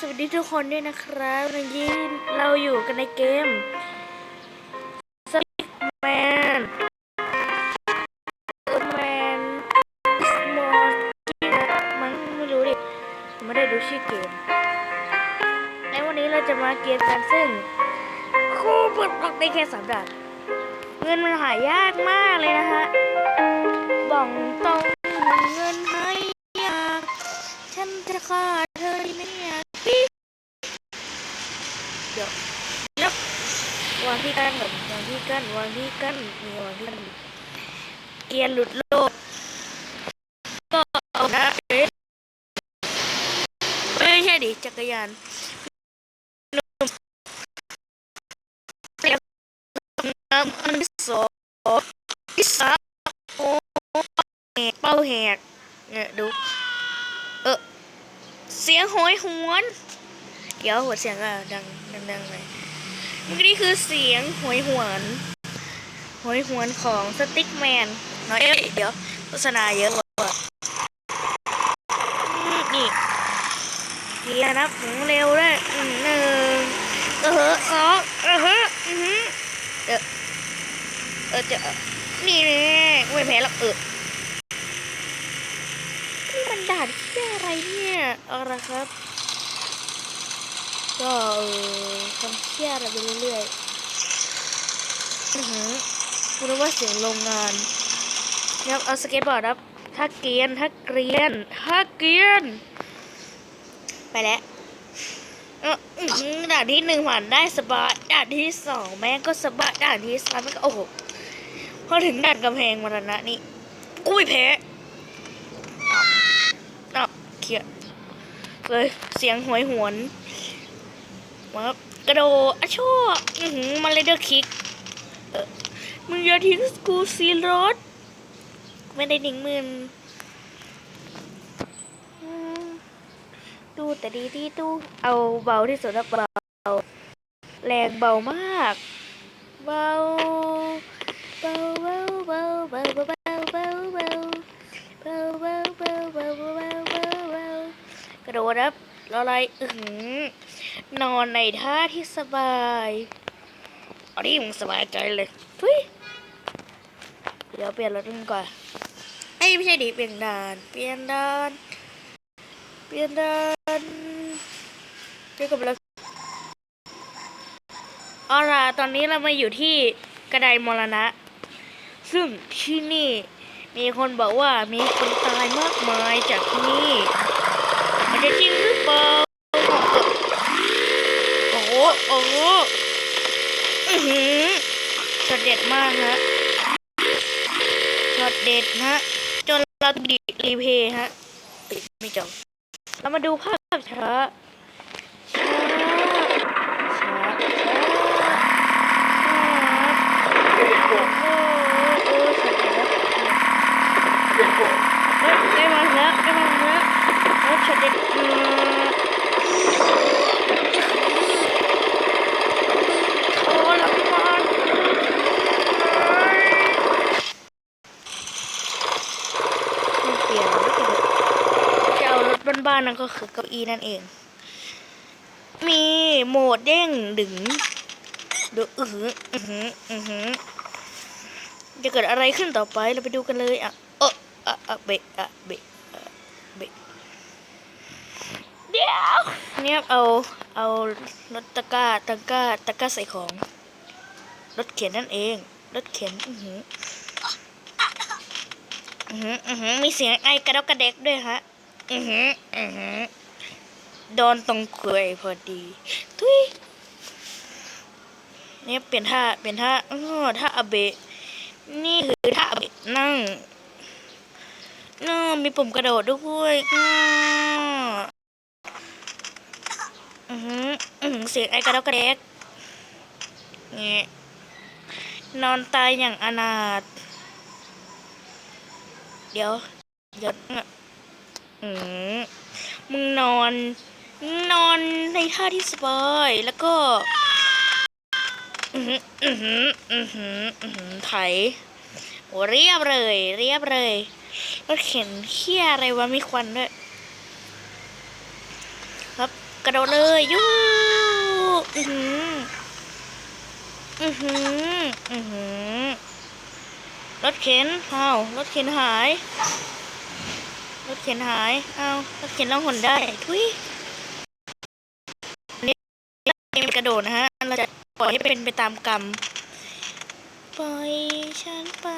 สวัสดีทุกคนด้วยนะครับวันนี้เราอยู่กันในเกม s t i c k Man Man m o r มันไม่รู้ดิ ไม่ได้ดูชื่อเกม ในวันนี้เราจะมาเกมกันซึ่ง คู่ปลดล็อกได้แค่สามดานเงินมันหายากมากเลยนะฮะบอกตรงเงินไม่ยาก ฉันจะฆ่าเธอไม่อยาก เดี๋ยววางที่กั้นก่อนวางที่กั้นวางที่กันนี่วางที่กั้นเกียร์หลุดโลกก็เอานะเอ๊ะไม่ใช่ดิจักรยานหนุ่มเรียกน้ำอันที่สองที่สามโอ้แหกเป้าแหกเนี่ยดู เออเสียงโหยหวน เดี๋ยวหัวเสียงอะดังดังๆเลยเมื่อกี้คือเสียงโหยหวนโหยหวนของสติ๊กแมนน้อยเอ้ยเดี๋ยวโฆษณาเยอะกว่านี่เกียร์นับหมุนเร็วด้วยอืมหนึ่งเออสองเออฮะอือหือเออเออจะนี่เลยไม่แพ้หรอกเออมันด่าที่อะไรเนี่ยเอาละครับ ก็เออทำเชี่ยอะไรไปเรื่อยๆอือหือคุณว่าเสียงโรงงานนะครับเอาสเก็ตบอร์ดครับถ้าเกรียนถ้าเกรียนถ้าเกรียน ไปแล้วเอออื้อหือด่านที่หนึ่งผ่านได้สบายด่านที่สองแม่งก็สบายด่านที่สามแม่งก็โอ้โหพอถึงด่านกำแพงมรณะนี่อุ้ยแพ้อ้าวเขียเลยเสียงหวยหวน มากระโดดอชั่วอือหือมาเลยเดอร์คิกเออมึงอย่าทิ้งกูซีรถ ไม่ได้ดิ้งมึงอืมดูแต่ดีที่ตู้เอาเบาที่สุดแล้วเบา แรงเบามาก เบา เบาเบาเบาเบาเบาเบาเบาเบาเบาเบาเบาเบาเบาเบากระโดดครับรออะไร อือหือ นอนในท่าที่สบายเอาดิมึงสบายใจเลยทุยเดี๋ยวเปลี่ยนรถกันก่อนไอ้ยไม่ใช่ดิเปลี่ยนด่าน เปลี่ยนด่าน เปลี่ยนด่านเรียกกับเราเอาล่ะตอนนี้เรามาอยู่ที่กระไดมรณะ ซึ่งที่นี่มีคนบอกว่ามีคนตายมากมายจากที่นี่ มันจะจริงหรือเปล่า โอ้โหโอ้โหอือหือช็อตเด็ดมากฮะช็อตเด็ดฮะจนเราดีรีเพย์ฮะปิดไม่จบเรามาดูภาพช้าช้าช้าช้าโอ้โหโอ้ช็อตเด็ดแล้วเฮ้มาแล้วใกล้มาแล้วรถช็อตเด็ดอืมโอ้หลับก่อนไม่เปลี่ยนไม่เปลี่ยนจะเอารถบ้านๆนั่น ก็คือเก้าอี้นั่นเอง มีโหมดเด้งดึงดูอือหืออือหืออือหือจะเกิดอะไรขึ้นต่อไปเราไปดูกันเลยอะเอออะอะเบะอะเบะเบะเดี๋ยวเนี่ยเอาเอารถตะกร้าตะกร้าตะกร้าใส่ของรถเข็นนั่นเองรถเข็นอือหืออือหือหือมีเสียงไอกระดกกระเดกด้วยฮะ อือหืออือหือโดนตรงเคยพอดีทุยเนี่ยเปลี่ยนท่าเปลี่ยนท่าอ๋อท่าอเบะนี่คือท่าอเบะนั่งน่ามีปุ่มกระโดดด้วยอ่าอือหืออือหือเสียงไอ้กระดกกระเดกเงี้ยนอนตายอย่างอนาถเดี๋ยวเดี๋ยว อืมมึงนอน นอนในท่าที่สบายแล้วก็ อือหืออือหืออือหืออือหือไถโอ้เรียบเลย เรียบเลยรถเข็นเขี้ยอะไรวะมีควันด้วย ครับกระโดดเลยยูอือหืออือหืออือหือรถเข็นอ้าวรถเข็นหาย ถเข็นหาย เอารถเข็นล่องหนได้ ทุยอันนี้กระโดดนะฮะ เราจะปล่อยให้เป็นไปตามกรรม ปล่อยฉันไป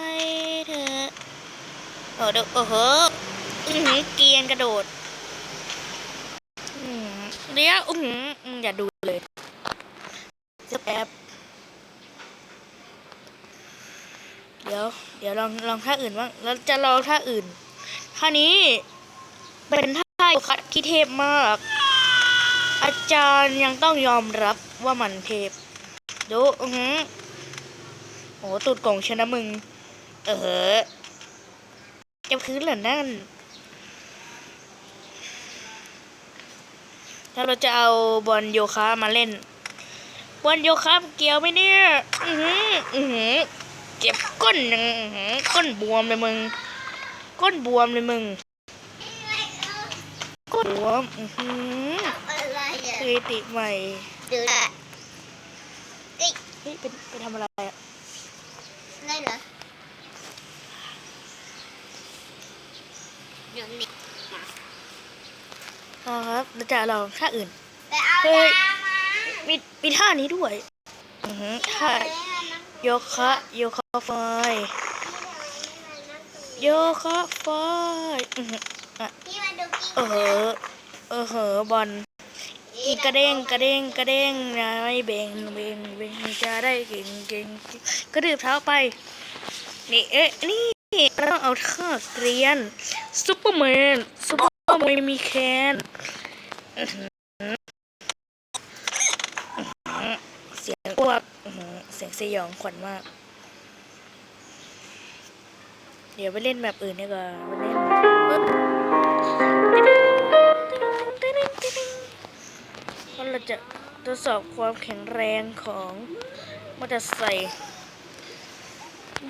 เถอะโอ้เดยวโอ้โหอื้อเกียนกระโดดเดี๋ยวอื้ออย่าดูเลยจะแป๊บเดี๋ยว เดี๋ยวลองลองท่าอื่นบ้าง แล้วจะลองท่าอื่น ท่านี้เป็นท่าโยคะที่เทพมาก อาจารย์ยังต้องยอมรับว่ามันเทพ ดูอือหือโอ้ตูดกล่องชนะมึง เออจะพื้นเหรอนั่นถ้าเราจะเอาบอลโยคะมาเล่น บอลโยคะเกี่ยวไหมเนี่ย อือหือ อือหือ เจ็บก้นยังอื้อหือ ก้นบวมเลยมึง ก้นบวมเลยมึง ก้นบวม อือหืออะไรอะสถิติใหม่ดูแลเฮ้ยเป็นเป็นทำอะไรอะได้เหรอเดี๋ยวนี้อ๋อครับเราจะลองท่าอื่นไปเอาเฮ้ยยามามีมีท่านี้ด้วย อือหือท่าโยคะโยคะไฟ โยคะไฟอือหืออะพี่มาดูกิ๊กเออเหอะเออเหอะบอลอีกกระเด้งกระเด้งกระเด้งนะไม่เบ่งเบ่งเบ่งจะได้เก่งเก่งกระดืบเท้าไป นี่เอ๊ะนี่เราต้องเอาท่าเกรียนซุปเปอร์แมนซุปเปอร์แมนมีแคนอื้อหือเสียงอ้วกอื้อหือเสียงสยองขวัญมาก เดี๋ยวไปเล่นแบบอื่นดีกว่าไปเล่นเพราะเราจะทดสอบความแข็งแรงของมอเตอร์ไซค์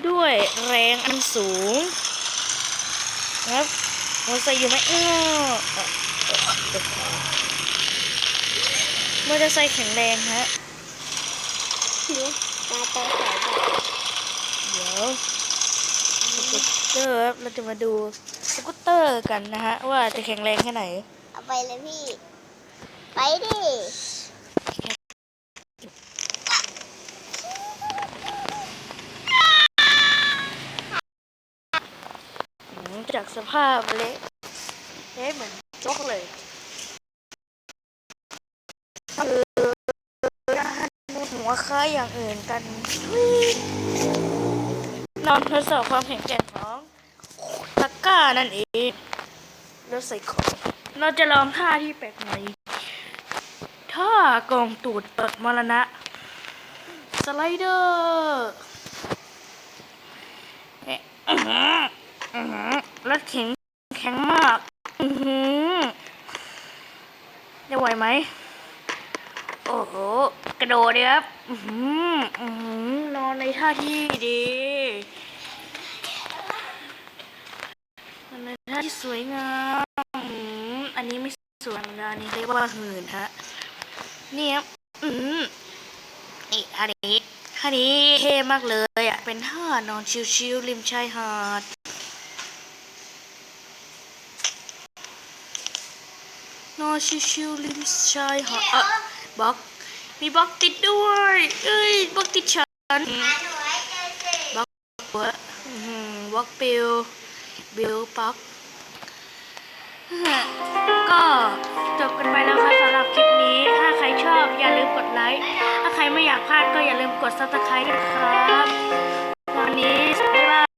ด้วยแรงอันสูงนะครับมอเตอร์ไซค์อยู่ไหมอ้ออะเอ่อเอ่อมอเตอร์ไซค์แข็งแรงฮะตาโตใส่แบบเดี๋ยวสกูต เตอร์ครับเราจะมาดูสกูตเตอร์กันนะฮะ ว่าจะแข็งแรงแค่ไหน เอาไปเลยพี่ ไปดิอืมจากสภาพเละเละเหมือนโจ๊กเลยคือหัวค้ายอย่างอื่นกัน นอนทดสอบความแข็งแกร่งของตะกร้า นั่นเองแล้วใส่ของเราจะลองท่าที่แปลกใหม่ท่ากองตูดเปิดมรณะ สไลเดอร์เอ๊ะอื้อหืออื้อหือรถแข็งแข็งมากอือจะไหวไหม โอ้โห กระโดดเลยครับอือนอนในท่าที่ดีนอนใน ที่สวยงามอือหืออันนี้ไม่สวยธรรมดาอันนี้เรียกว่าหื่นฮะนี่ครับอืมนี่ท่านี้ท่านี้เท่มากเลยอะเป็นท่านอนชิวๆริมชายหาดนอนชิวๆริมชายหาดเอ่อบล็อกมีบล็อกติดด้วยเอ้ยบล็อกติดฉันหาหนูให้เจอสิบล็อกหัวอื้อหือบล็อกปิวบิวบล็อก ก็จบกันไปแล้วค่ะสำหรับคลิปนี้ ถ้าใครชอบอย่าลืมกดไลค์ ถ้าใครไม่อยากพลาดก็อย่าลืมกดซับสไครต์นะครับวันนี้